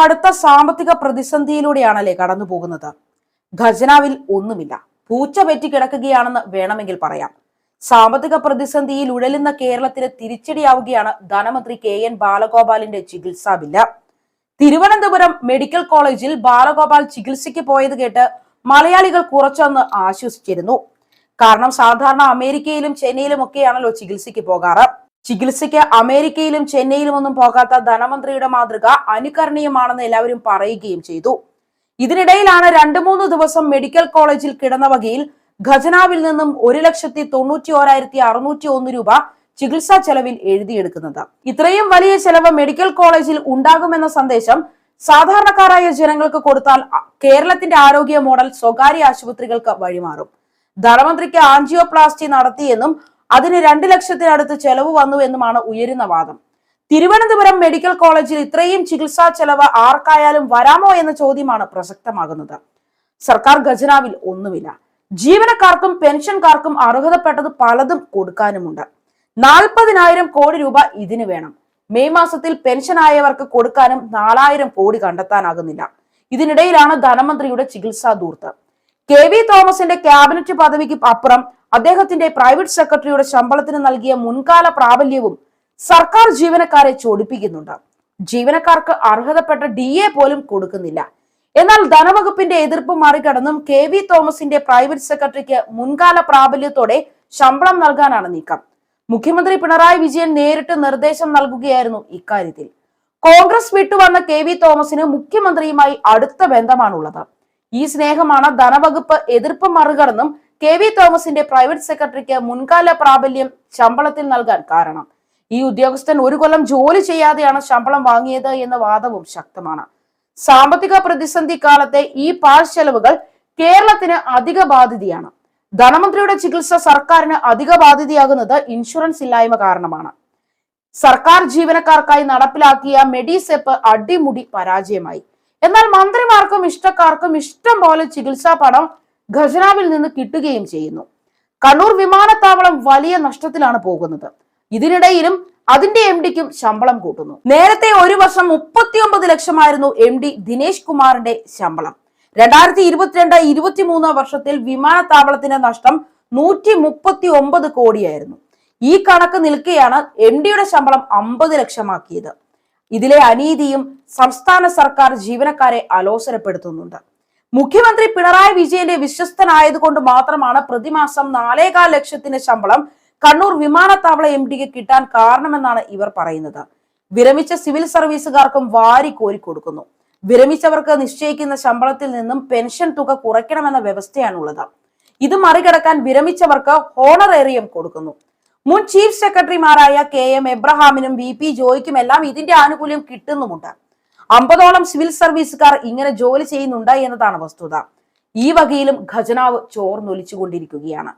കടുത്ത സാമ്പത്തിക പ്രതിസന്ധിയിലൂടെയാണല്ലേ കടന്നു പോകുന്നത് ഖജനാവിൽ ഒന്നുമില്ല. പൂച്ച പെറ്റി കിടക്കുകയാണെന്ന് വേണമെങ്കിൽ പറയാം. സാമ്പത്തിക പ്രതിസന്ധിയിൽ ഉഴലുന്ന കേരളത്തിന് തിരിച്ചടിയാവുകയാണ് ധനമന്ത്രി കെ എൻ ബാലഗോപാലിന്റെ ചികിത്സാ ബില്ല്. തിരുവനന്തപുരം മെഡിക്കൽ കോളേജിൽ ബാലഗോപാൽ ചികിത്സയ്ക്ക് പോയത് കേട്ട് മലയാളികൾ കുറച്ചൊന്ന് ആശ്വസിച്ചിരുന്നു. കാരണം സാധാരണ അമേരിക്കയിലും ചെന്നൈയിലും ഒക്കെയാണല്ലോ ചികിത്സയ്ക്ക് പോകാറ്. ചികിത്സയ്ക്ക് അമേരിക്കയിലും ചെന്നൈയിലും ഒന്നും പോകാത്ത ധനമന്ത്രിയുടെ മാതൃക അനുകരണീയമാണെന്ന് എല്ലാവരും പറയുകയും ചെയ്തു. ഇതിനിടയിലാണ് രണ്ടു മൂന്ന് ദിവസം മെഡിക്കൽ കോളേജിൽ കിടന്ന വകയിൽ ഖജനാവിൽ നിന്നും ഒരു ലക്ഷത്തി തൊണ്ണൂറ്റി ഓരായിരത്തി അറുന്നൂറ്റി ഒന്ന് രൂപ ചികിത്സാ ചെലവിൽ എഴുതിയെടുക്കുന്നത്. ഇത്രയും വലിയ ചെലവ് മെഡിക്കൽ കോളേജിൽ ഉണ്ടാകുമെന്ന സന്ദേശം സാധാരണക്കാരായ ജനങ്ങൾക്ക് കൊടുത്താൽ കേരളത്തിന്റെ ആരോഗ്യ മോഡൽ സ്വകാര്യ ആശുപത്രികൾക്ക് വഴിമാറും. ധനമന്ത്രിക്ക് ആൻജിയോപ്ലാസ്റ്റി നടത്തിയെന്നും അതിന് രണ്ട് ലക്ഷത്തിനടുത്ത് ചെലവ് വന്നു എന്നുമാണ് ഉയരുന്ന വാദം. തിരുവനന്തപുരം മെഡിക്കൽ കോളേജിൽ ഇത്രയും ചികിത്സാ ചെലവ് ആർക്കായാലും വരാമോ എന്ന ചോദ്യമാണ് പ്രസക്തമാകുന്നത്. സർക്കാർ ഖജനാവിൽ ഒന്നുമില്ല. ജീവനക്കാർക്കും പെൻഷൻകാർക്കും അർഹതപ്പെട്ടത് പലതും കൊടുക്കാനുമുണ്ട്. നാൽപ്പതിനായിരം കോടി രൂപ ഇതിന് വേണം. മെയ് മാസത്തിൽ പെൻഷനായവർക്ക് കൊടുക്കാനും നാലായിരം കോടി കണ്ടെത്താനാകുന്നില്ല. ഇതിനിടയിലാണ് ധനമന്ത്രിയുടെ ചികിത്സാ ദൂർത്ത് കെ വി തോമസിന്റെ ക്യാബിനറ്റ് പദവിക്ക് അപ്പുറം അദ്ദേഹത്തിന്റെ പ്രൈവറ്റ് സെക്രട്ടറിയുടെ ശമ്പളത്തിന് നൽകിയ മുൻകാല പ്രാബല്യവും സർക്കാർ ജീവനക്കാരെ ചോടിപ്പിക്കുന്നുണ്ട്. ജീവനക്കാർക്ക് അർഹതപ്പെട്ട ഡി എ പോലും കൊടുക്കുന്നില്ല. എന്നാൽ ധനവകുപ്പിന്റെ എതിർപ്പ് മറികടന്നും കെ വി തോമസിന്റെ പ്രൈവറ്റ് സെക്രട്ടറിക്ക് മുൻകാല പ്രാബല്യത്തോടെ ശമ്പളം നൽകാനാണ് നീക്കം. മുഖ്യമന്ത്രി പിണറായി വിജയൻ നേരിട്ട് നിർദ്ദേശം നൽകുകയായിരുന്നു ഇക്കാര്യത്തിൽ. കോൺഗ്രസ് വിട്ടുവന്ന കെ വി തോമസിന് മുഖ്യമന്ത്രിയുമായി അടുത്ത ബന്ധമാണുള്ളത്. ഈ സ്നേഹമാണ് ധനവകുപ്പ് എതിർപ്പ് മറികടന്നും കെ വി തോമസിന്റെ പ്രൈവറ്റ് സെക്രട്ടറിക്ക് മുൻകാല പ്രാബല്യം ശമ്പളത്തിൽ നൽകാൻ കാരണം. ഈ ഉദ്യോഗസ്ഥൻ ഒരു കൊല്ലം ജോലി ചെയ്യാതെയാണ് ശമ്പളം വാങ്ങിയത് എന്ന വാദവും ശക്തമാണ്. സാമ്പത്തിക പ്രതിസന്ധി കാലത്തെ ഈ പാഴ്ചെലവുകൾ കേരളത്തിന് അധിക ബാധ്യതയാണ്. ധനമന്ത്രിയുടെ ചികിത്സ സർക്കാരിന് അധിക ബാധ്യതയാകുന്നത് ഇൻഷുറൻസ് ഇല്ലായ്മ കാരണമാണ്. സർക്കാർ ജീവനക്കാർക്കായി നടപ്പിലാക്കിയ മെഡിസെപ്പ് അടിമുടി പരാജയമായി. എന്നാൽ മന്ത്രിമാർക്കും ഇഷ്ടക്കാർക്കും ഇഷ്ടം പോലെ ചികിത്സാ പണം ഖജനാവിൽ നിന്ന് കിട്ടുകയും ചെയ്യുന്നു. കണ്ണൂർ വിമാനത്താവളം വലിയ നഷ്ടത്തിലാണ് പോകുന്നത്. ഇതിനിടയിലും അതിന്റെ എം ഡിക്കും ശമ്പളം കൂട്ടുന്നു. നേരത്തെ ഒരു വർഷം മുപ്പത്തിയൊമ്പത് ലക്ഷമായിരുന്നു എം ഡി ദിനേശ് കുമാറിന്റെ ശമ്പളം. രണ്ടായിരത്തി ഇരുപത്തിരണ്ട് ഇരുപത്തിമൂന്ന് വർഷത്തിൽ വിമാനത്താവളത്തിന്റെ നഷ്ടം നൂറ്റി മുപ്പത്തി ഒമ്പത് കോടിയായിരുന്നു. ഈ കണക്ക് നിൽക്കെയാണ് എം ഡിയുടെ ശമ്പളം അമ്പത് ലക്ഷമാക്കിയത്. ഇതിലെ അനീതിയും സംസ്ഥാന സർക്കാർ ജീവനക്കാരെ അലോസരപ്പെടുത്തുന്നുണ്ട്. മുഖ്യമന്ത്രി പിണറായി വിജയന്റെ വിശ്വസ്തനായതുകൊണ്ട് മാത്രമാണ് പ്രതിമാസം നാലേകാൽ ലക്ഷത്തിന്റെ ശമ്പളം കണ്ണൂർ വിമാനത്താവള എം ഡിക്ക് കിട്ടാൻ കാരണമെന്നാണ് ഇവർ പറയുന്നത്. വിരമിച്ച സിവിൽ സർവീസുകാർക്കും വാരി കോരി കൊടുക്കുന്നു. വിരമിച്ചവർക്ക് നിശ്ചയിക്കുന്ന ശമ്പളത്തിൽ നിന്നും പെൻഷൻ തുക കുറയ്ക്കണമെന്ന വ്യവസ്ഥയാണുള്ളത്. ഇത് മറികടക്കാൻ വിരമിച്ചവർക്ക് ഹോണറേറിയം കൊടുക്കുന്നു. മുൻ ചീഫ് സെക്രട്ടറിമാരായ കെ എം എബ്രഹാമിനും വി പി ജോയ്ക്കുമെല്ലാം ഇതിന്റെ ആനുകൂല്യം കിട്ടുന്നുമുണ്ട്. അമ്പതോളം സിവിൽ സർവീസുകാർ ഇങ്ങനെ ജോലി ചെയ്യുന്നുണ്ട് എന്നതാണ് വസ്തുത. ഈ വകയിലും ഖജനാവ് ചോർന്നൊലിച്ചുകൊണ്ടിരിക്കുകയാണ്.